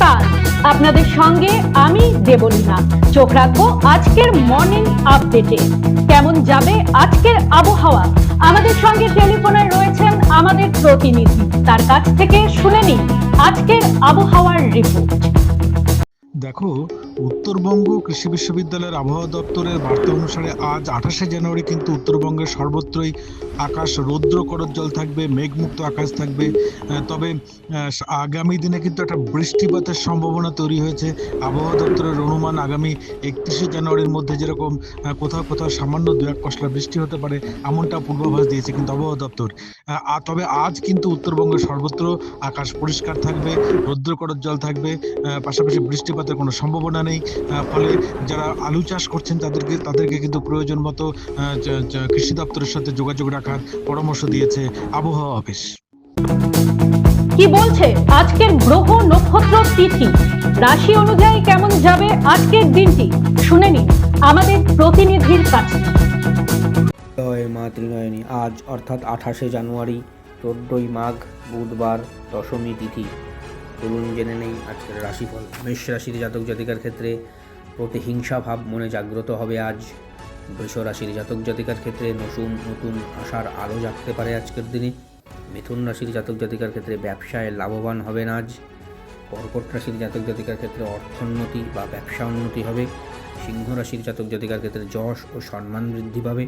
নমস্কার। আপনাদের সঙ্গে আমি দেবলীনা। চোখ রাখব আজকের মর্নিং আপডেটে কেমন যাবে আজকের আবহাওয়া? আমাদের সঙ্গে টেলিফোনে রয়েছেন আমাদের প্রতিনিধি। তার কাছ থেকে শুনে নিন আজকের আবহাওয়ার রিপোর্ট দেখো, উত্তরবঙ্গ কৃষি বিশ্ববিদ্যালয়ের আবহাওয়া দপ্তরের বার্তা অনুসারে আজ আঠাশে জানুয়ারি কিন্তু উত্তরবঙ্গের সর্বত্রই আকাশ রৌদ্র করজ্জ্বল থাকবে, মেঘমুক্ত আকাশ থাকবে। তবে আগামী দিনে কিন্তু একটা বৃষ্টিপাতের সম্ভাবনা তৈরি হয়েছে। আবহাওয়া দপ্তরের অনুমান আগামী একত্রিশে জানুয়ারির মধ্যে যেরকম কোথাও কোথাও সামান্য দু এক পশলা বৃষ্টি হতে পারে, এমনটা পূর্বাভাস দিয়েছে কিন্তু আবহাওয়া দপ্তর। তবে আজ কিন্তু উত্তরবঙ্গের সর্বত্র আকাশ পরিষ্কার থাকবে রৌদ্র করজ্জ্বল থাকবে পাশাপাশি বৃষ্টিপাতের কোনো সম্ভাবনা নেই। ফলে যারা আলু চাষ করছেন তাদেরকে তাদেরকে কিন্তু প্রয়োজন মতো কৃষি দপ্তরের সাথে যোগাযোগ রাখার পরামর্শ দিয়েছে আবহাওয়া অফিস। কি বলছে আজকের গ্রহ নক্ষত্র তিথি? রাশি অনুযায়ী কেমন যাবে আজকের দিনটি? শুনে নিন আমাদের প্রতিনিধির কাছে। জয় মা ত্রিনয়নী আজ অর্থাৎ আঠাশে জানুয়ারি চোদ্দই মাঘ বুধবার দশমী তিথি। চলুন জেনে নেই আজকের রাশিফল। মেষ রাশির জাতক জাতিকার ক্ষেত্রে প্রতিহিংসা ভাব মনে জাগ্রত হবে আজ। বৃষ রাশির জাতক জাতিকার ক্ষেত্রে নতুন নতুন আশার আলো জাগতে পারে আজকের দিনে। মিথুন রাশির জাতক জাতিকার ক্ষেত্রে ব্যবসায় লাভবান হবেন আজ। কর্কট রাশির জাতক জাতিকার ক্ষেত্রে অর্থোন্নতি বা ব্যবসা উন্নতি হবে। সিংহ রাশির জাতক জাতিকার ক্ষেত্রে যশ ও সম্মান বৃদ্ধি পাবে।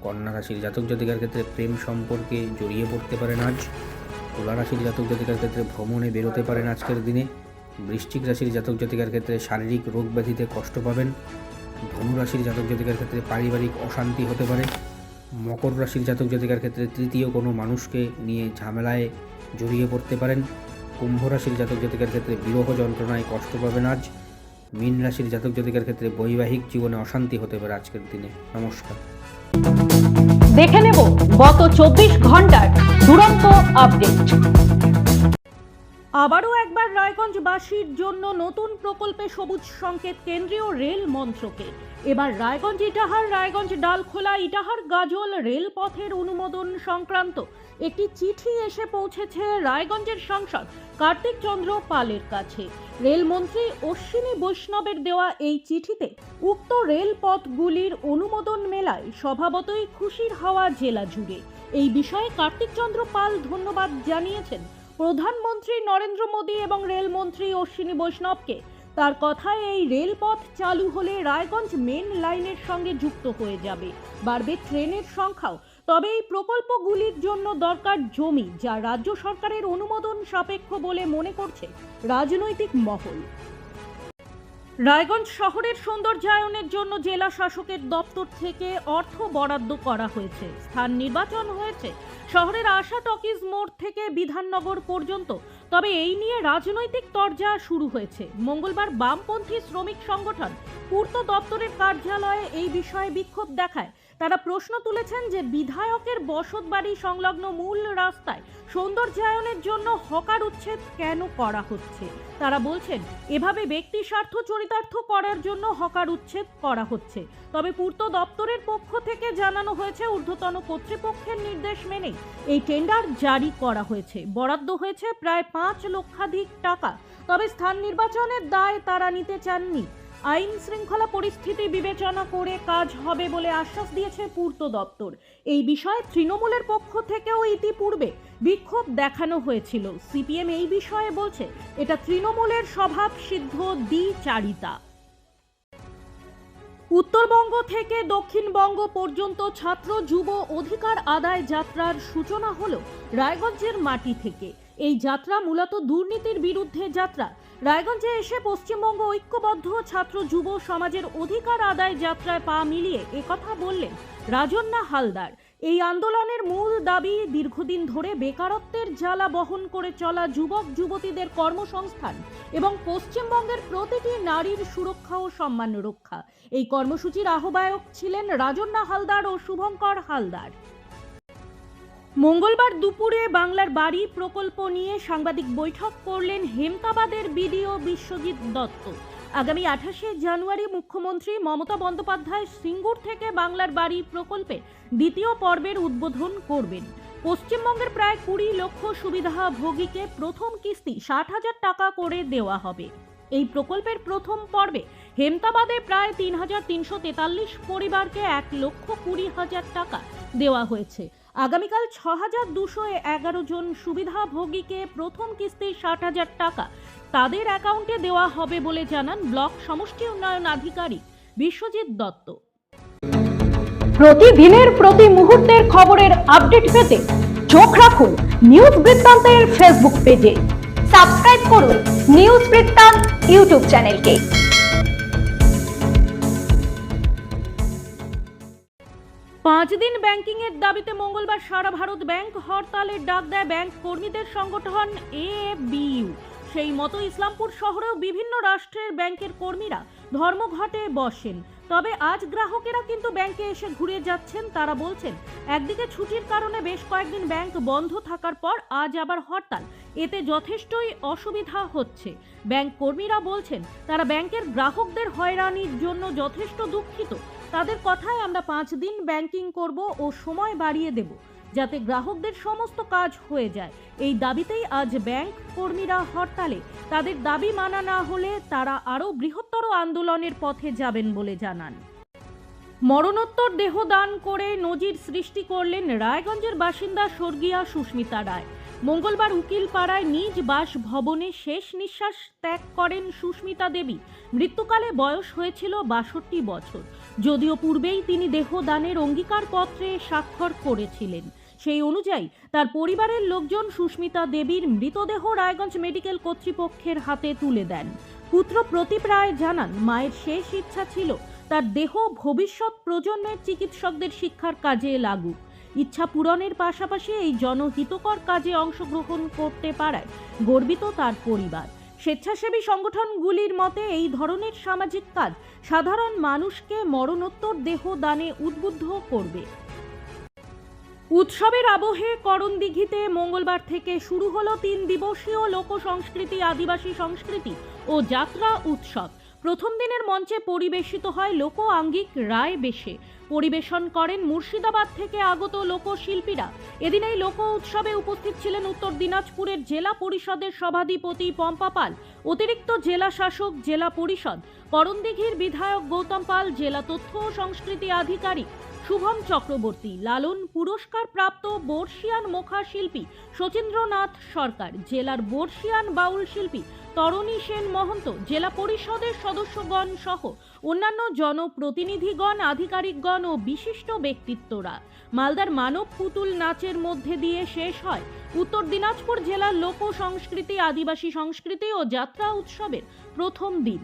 কন্যা রাশির জাতক জাতিকার ক্ষেত্রে প্রেম সম্পর্কে জড়িয়ে পড়তে পারেন আজ। তুলা রাশির জাতক জাতিকার ক্ষেত্রে ভ্রমণে বেরোতে পারেন আজকের দিনে। বৃশ্চিক রাশির জাতক জাতিকার ক্ষেত্রে শারীরিক রোগ ব্যাধিতে কষ্ট পাবেন। ধনু রাশির জাতক জাতিকার ক্ষেত্রে পারিবারিক অশান্তি হতে পারে। মকর রাশির জাতক জাতিকার ক্ষেত্রে তৃতীয় কোনো মানুষকে নিয়ে ঝামেলায় জড়িয়ে পড়তে পারেন। কুম্ভ রাশির জাতক জাতিকার ক্ষেত্রে বিরহ যন্ত্রণায় কষ্ট পাবেন আজ। মীন রাশির জাতক জাতিকার ক্ষেত্রে বৈবাহিক জীবনে অশান্তি হতে পারে আজকের দিনে। নমস্কার। দেখে নেব গত চব্বিশ ঘণ্টার দুরন্ত আপডেট। আবারও একবার রায়গঞ্জবাসীর জন্য নতুন প্রকল্পে সবুজ সংকেত কেন্দ্রীয় রেল মন্ত্রকে। এবার রায়গঞ্জ ইটাহার, রায়গঞ্জ ডালখোলা, ইটাহার গাজল রেলপথের অনুমোদন সংক্রান্ত একটি চিঠি এসে পৌঁছেছে রায়গঞ্জের সাংসদ কার্তিক চন্দ্র পালের কাছে। রেলমন্ত্রী অশ্বিনী বৈষ্ণবের দেওয়া এই চিঠিতে উক্ত রেলপথগুলির অনুমোদন মেলায় স্বভাবতই খুশির হাওয়া জেলা জুড়ে। এই বিষয়ে কার্তিক চন্দ্র পাল ধন্যবাদ জানিয়েছেন প্রধানমন্ত্রী নরেন্দ্র মোদী এবং রেলমন্ত্রী অশ্বিনী বৈষ্ণবকে তার কথায় এই রেলপথ চালু হলে রায়গঞ্জ মেন লাইনের সঙ্গে যুক্ত হয়ে যাবে। বাড়বে ট্রেনের সংখ্যাও। তবে এই প্রকল্পগুলির জন্য দরকার জমি, যা রাজ্য সরকারের অনুমোদন সাপেক্ষ বলে মনে করছে রাজনৈতিক মহল। রায়গঞ্জ শহরের সৌন্দর্যায়নের জন্য জেলা শাসকের দপ্তর থেকে অর্থ বরাদ্দ করা হয়েছে। স্থান নির্বাচন হয়েছে। শহরের আশা টকিজ মোড় থেকে বিধাননগর পর্যন্ত। তবে এই নিয়ে রাজনৈতিক তরজা শুরু হয়েছে। মঙ্গলবার বামপন্থী শ্রমিক সংগঠন পূর্ত দপ্তরের কার্যালয়ে এই বিষয়ে বিক্ষোভ দেখায়। তারা প্রশ্ন তুলেছেন যে বিধায়কের বসতবাড়ি সংলগ্ন মূল রাস্তায় সৌন্দর্যায়নের জন্য হকার উচ্ছেদ কেন করা হচ্ছে? তারা বলছেন, এভাবে ব্যক্তি স্বার্থ চরিতার্থ করার জন্য হকার উচ্ছেদ করা হচ্ছে। তবে পূর্ত দপ্তরের পক্ষ থেকে জানানো হয়েছে, ঊর্ধ্বতন কর্তৃপক্ষের নির্দেশ মেনে এই টেন্ডার জারি করা হয়েছে। বরাদ্দ হয়েছে প্রায় পাঁচ লক্ষাধিক টাকা। তবে স্থান নির্বাচনের দায় তারা নিতে চাননি। আইন শৃঙ্খলা পরিস্থিতি বিবেচনা করে কাজ হবে বলে আশ্বাস দিয়েছে পূর্ত দপ্তর। এই বিষয়ে তৃণমূলের পক্ষ থেকেও ইতিপূর্বে বিক্ষোভ দেখানো হয়েছিল। সিপিএম এই বিষয়ে বলছে, এটা তৃণমূলের স্বভাব সিদ্ধ দ্বিচারিতা। উত্তরবঙ্গ থেকে দক্ষিণবঙ্গ পর্যন্ত ছাত্র যুব অধিকার আদায় যাত্রার সূচনা হল রায়গঞ্জের মাটি থেকে। এই যাত্রা মূলত দুর্নীতির বিরুদ্ধে যাত্রা। রায়গঞ্জে এসে পশ্চিমবঙ্গ ঐক্যবদ্ধ ছাত্র যুব সমাজের অধিকার আদায় যাত্রায় পা মিলিয়ে একথা বললেন রাজন্না হালদার। এই আন্দোলনের মূল দাবি দীর্ঘদিন ধরে বেকারত্বের জ্বালা বহন করে চলা যুবক, যুবতীদের কর্মসংস্থান এবং পশ্চিমবঙ্গের প্রতিটি নারীর সুরক্ষা ও সম্মান রক্ষা। এই কর্মসূচির আহ্বায়ক ছিলেন রাজন্না হালদার ও শুভঙ্কর হালদার। মঙ্গলবার দুপুরে বাংলার বাড়ি প্রকল্প নিয়ে সাংবাদিক বৈঠক করলেন হেমতাবাদের বিডিও বিশ্বজিৎ দত্ত। আগামী আঠাশে জানুয়ারি মুখ্যমন্ত্রী মমতা বন্দ্যোপাধ্যায় সিঙ্গুর থেকে বাংলার বাড়ি প্রকল্পে দ্বিতীয় পর্বের উদ্বোধন করবেন। পশ্চিমবঙ্গের প্রায় কুড়ি লক্ষ সুবিধাভোগীকে প্রথম কিস্তি ষাট হাজার টাকা করে দেওয়া হবে। এই প্রকল্পের প্রথম পর্বে হেমতাবাদে প্রায় তিন হাজার তিনশো তেতাল্লিশ পরিবারকে এক লক্ষ কুড়ি হাজার টাকা দেওয়া হয়েছে। আগামীকাল ছ হাজার দুশো এগারো জন সুবিধাভোগীকে প্রথম কিস্তি ষাট হাজার টাকা তাদের অ্যাকাউন্টে দেওয়া হবে বলে জানান ব্লক সমষ্টি উন্নয়ন আধিকারিক বিশ্বজিৎ দত্ত। প্রতিদিনের প্রতি মুহূর্তের খবরের আপডেট পেতে চোখ রাখুন নিউজ বৃত্তান্তের ফেসবুক পেজে। সাবস্ক্রাইব করুন নিউজ বৃত্তান্ত ইউটিউব চ্যানেলকে। পাঁচ দিন ব্যাংকিং এর দাবিতে মঙ্গলবার সারা ভারত ব্যাংক হরতালের ডাক দেয় ব্যাংক কর্মীদের সংগঠন এ এবিইউ সেই মতো ইসলামপুর শহরেও বিভিন্ন রাষ্ট্রের ব্যাংকের কর্মীরা ধর্মঘটে বসেন। তবে আজ গ্রাহকেরা কিন্তু ব্যাংকে এসে ঘুরে যাচ্ছেন, তারা বলছেন, একদিকে ছুটির কারণে বেশ কয়েকদিন ব্যাংক বন্ধ থাকার পর আজ আবার হরতাল। এতে যথেষ্টই অসুবিধা হচ্ছে। ব্যাংক কর্মীরা বলছেন, তারা ব্যাংকের গ্রাহকদের হয়রানির জন্য যথেষ্ট দুঃখিত। তাদের কথায় আমরা পাঁচ দিন ব্যাংকিং করব ও সময় বাড়িয়ে দেব। যাতে গ্রাহকদের সমস্ত কাজ হয়ে যায়। এই দাবিতেই আজ ব্যাংক কর্মীরা হরতালে। তাদের দাবি মানা না হলে তারা আরও বৃহত্তর আন্দোলনের পথে যাবেন বলে জানান। মরণোত্তর দেহ দান করে নজির সৃষ্টি করলেন রায়গঞ্জের বাসিন্দা স্বর্গীয়া সুস্মিতা রায়। মঙ্গলবার উকিলপাড়ায় নিজ বাস ভবনে শেষ নিঃশ্বাস ত্যাগ করেন সুস্মিতা দেবী। মৃত্যুকালে বয়স হয়েছিল বাষট্টি বছর। যদিও পূর্বেই তিনি দেহদানের অঙ্গীকারপত্রে স্বাক্ষর করেছিলেন। সেই অনুযায়ী তার পরিবারের লোকজন সুস্মিতা দেবীর মৃতদেহ রায়গঞ্জ মেডিকেল কর্তৃপক্ষের হাতে তুলে দেন। পুত্র প্রদীপ রায় জানান, মায়ের শেষ ইচ্ছা ছিল তার দেহ ভবিষ্যৎ প্রজন্মের চিকিৎসকদের শিক্ষার কাজে লাগুক। ইচ্ছা পূরণের পাশাপাশি এই জনহিতকর কাজে অংশগ্রহণ করতে পারায় গর্বিত তার পরিবার। স্বেচ্ছাসেবী সংগঠনগুলির মতে এই ধরনের সামাজিক কাজ সাধারণ মানুষকে মরণোত্তর দেহ দানে উদ্বুদ্ধ করবে। উৎসবের আবহে করণদিঘিতে মঙ্গলবার থেকে শুরু হলো তিন দিবসীয় লোক সংস্কৃতি আদিবাসী সংস্কৃতি ও যাত্রা উৎসব। প্রথম দিনের মঞ্চে পরিবেশিত হয় লোক আঙ্গিক রায় বেশে। পরিবেশন করেন মুর্শিদাবাদ থেকে আগত লোকশিল্পীরা। এদিন এই লোক উৎসবে উপস্থিত ছিলেন উত্তর দিনাজপুরের জেলা পরিষদের সভাধিপতি পম্পা পাল, অতিরিক্ত জেলা শাসক জেলা পরিষদ, করণদিঘির বিধায়ক গৌতম পাল, জেলা তথ্য ও সংস্কৃতি আধিকারিক শুভম চক্রবর্তী, লালন পুরস্কার প্রাপ্ত বর্ষিয়ান মুখা শিল্পী শচীন্দ্রনাথ সরকার, জেলার বর্ষিয়ান বাউল শিল্পী তরণী সেন মহন্ত, জেলা পরিষদের সদস্যগণ সহ অন্যান্য জনপ্রতিনিধিগণ, আধিকারিকগণ ও বিশিষ্ট ব্যক্তিত্বরা। মালদার মানব পুতুল নাচের মধ্যে দিয়ে শেষ হয় উত্তর দিনাজপুর জেলার লোক সংস্কৃতি আদিবাসী সংস্কৃতি ও যাত্রা উৎসবের প্রথম দিন।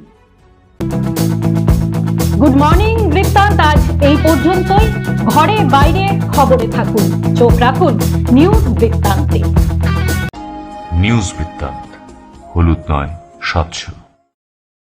গুড মর্নিং বৃত্তান্ত আজ এই পর্যন্তই। ঘরে বাইরে খবরে থাকুন। চোখ রাখুন নিউজ বৃত্তান্তে নিউজ বৃত্তান্ত হলুদ নয় স্বচ্ছ